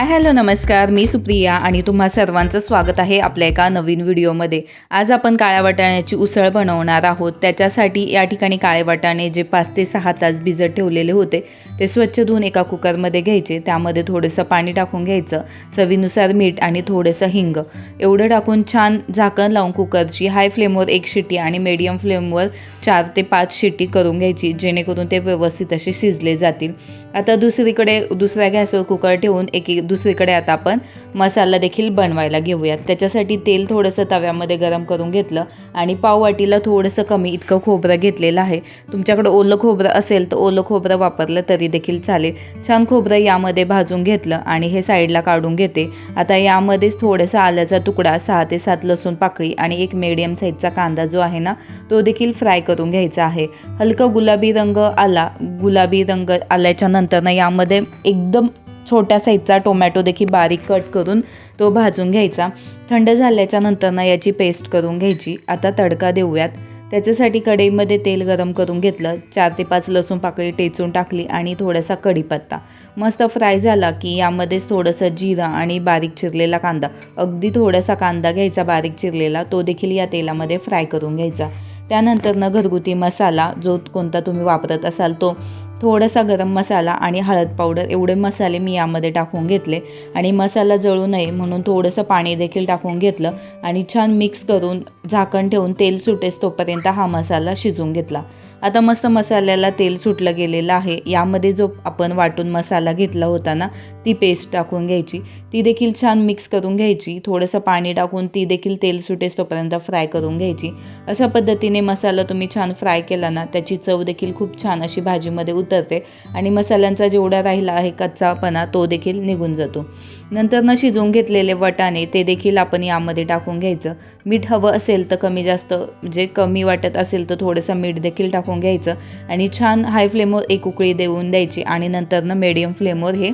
Hi hello नमस्कार. मी सुप्रिया आणि तुम्हा सर्वांचं स्वागत आहे आपल्या एका नवीन व्हिडिओमध्ये. आज आपण काळ्या वाटाण्याची उसळ बनवणार आहोत. त्याच्यासाठी या ठिकाणी काळे वाटाणे जे पाच ते सहा तास भिजत ठेवलेले होते ते स्वच्छ धुवून एका कुकरमध्ये घ्यायचे. त्यामध्ये थोडंसं पाणी टाकून घ्यायचं चवीनुसार मीठ आणि थोडंसं हिंग. एवढं टाकून छान झाकण लावून कुकरची हाय फ्लेमवर एक शिट्टी आणि मिडियम फ्लेमवर चार ते पाच शिट्टी करून घ्यायची जेणेकरून ते व्यवस्थित असे शिजले जातील. आता दुसरीकडे दुसऱ्या गॅसवर कुकर ठेवून एक दुसरीकडे आता आपण मसाला देखील बनवायला घेऊयात. त्याच्यासाठी तेल थोडंसं तव्यामध्ये गरम करून घेतलं आणि पाववाटीला थोडंसं कमी इतकं खोबरं घेतलेलं आहे. तुमच्याकडं ओलं खोबरं असेल तर ओलं खोबरं वापरलं तरी देखील चालेल. छान खोबरं यामध्ये भाजून घेतलं आणि हे साईडला काढून घेते. आता यामध्येच थोडंसं आल्याचा तुकडा सहा ते सात लसूण पाकळी आणि एक मिडियम साईजचा कांदा जो आहे ना तो देखील फ्राय करून घ्यायचा आहे. हलका गुलाबी रंग आला गुलाबी रंग आल्याच्यानंतर ना यामध्ये एकदम छोट्या साईजचा टोमॅटो देखील बारीक कट करून तो भाजून घ्यायचा. थंड झाल्याच्यानंतर ना याची पेस्ट करून घ्यायची. आता तडका देऊयात. त्याच्यासाठी कढईमध्ये तेल गरम करून घेतलं. चार ते पाच लसूण पाकळी टेचून टाकली आणि थोडासा कढीपत्ता. मस्त फ्राय झाला की यामध्येच थोडंसं जिरा आणि बारीक चिरलेला कांदा. अगदी थोडासा कांदा घ्यायचा बारीक चिरलेला. तो देखील या तेलामध्ये फ्राय करून घ्यायचा. त्यानंतर न घरगुती मसाला जो कोणता तुम्ही वापरत असाल तो थोडासा गरम मसाला आणि हळद पावडर एवढे मसाले मी यामध्ये टाकून घेतले. आणि मसाला जळू नये म्हणून थोडंसं पाणी देखील टाकून घेतलं आणि छान मिक्स करून झाकण ठेवून तेल सुटेस तोपर्यंत हा मसाला शिजवून घेतला. आता मस्त मसाल्याला तेल सुटलं गेलेलं आहे. यामध्ये जो आपण वाटून मसाला घेतला होता ना ती पेस्ट टाकून घ्यायची. ती देखील छान मिक्स करून घ्यायची. थोडंसं पाणी टाकून ती देखील तेल सुटेस तोपर्यंत फ्राय करून घ्यायची. अशा पद्धतीने मसाला तुम्ही छान फ्राय केला ना त्याची चव देखील खूप छान अशी भाजीमध्ये उतरते आणि मसाल्यांचा जेवढा राहिला आहे कच्चापणा तो देखील निघून जातो. नंतर न शिजवून घेतलेले वटाणे ते देखील आपण यामध्ये टाकून घ्यायचं. मीठ हवं असेल तर कमी जास्त जे कमी वाटत असेल तर थोडंसं मीठ देखील टाकून घ्यायचं. आणि छान हाय फ्लेमवर एक उकळी देऊन द्यायची. आणि नंतरनं मिडियम फ्लेमवर हे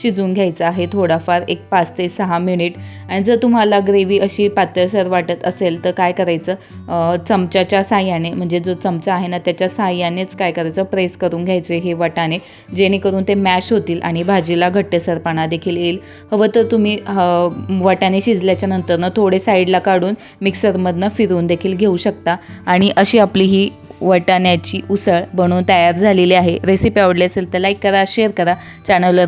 शिजवून घ्यायचं आहे थोडाफार एक पाच ते सहा मिनिट आणि जर तुम्हाला ग्रेव्ही अशी पातळसर वाटत असेल तर काय करायचं? चमच्याच्या साह्याने म्हणजे जो चमचा आहे ना त्याच्या साह्यानेच काय करायचं? प्रेस करून घ्यायचे हे वाटाणे जेणेकरून ते मॅश होतील आणि भाजीला घट्टसरपणा देखील येईल. हवं तर तुम्ही अं, वाटाणे शिजल्याच्या नंतरनं थोडे साईडला काढून मिक्सरमधनं फिरवून देखील घेऊ शकता. आणि अशी आपली ही वटाण्याची उसळ बनवून तयार झालेली आहे. रेसिपी आवडली असेल तर लाईक करा शेअर करा. चॅनलवर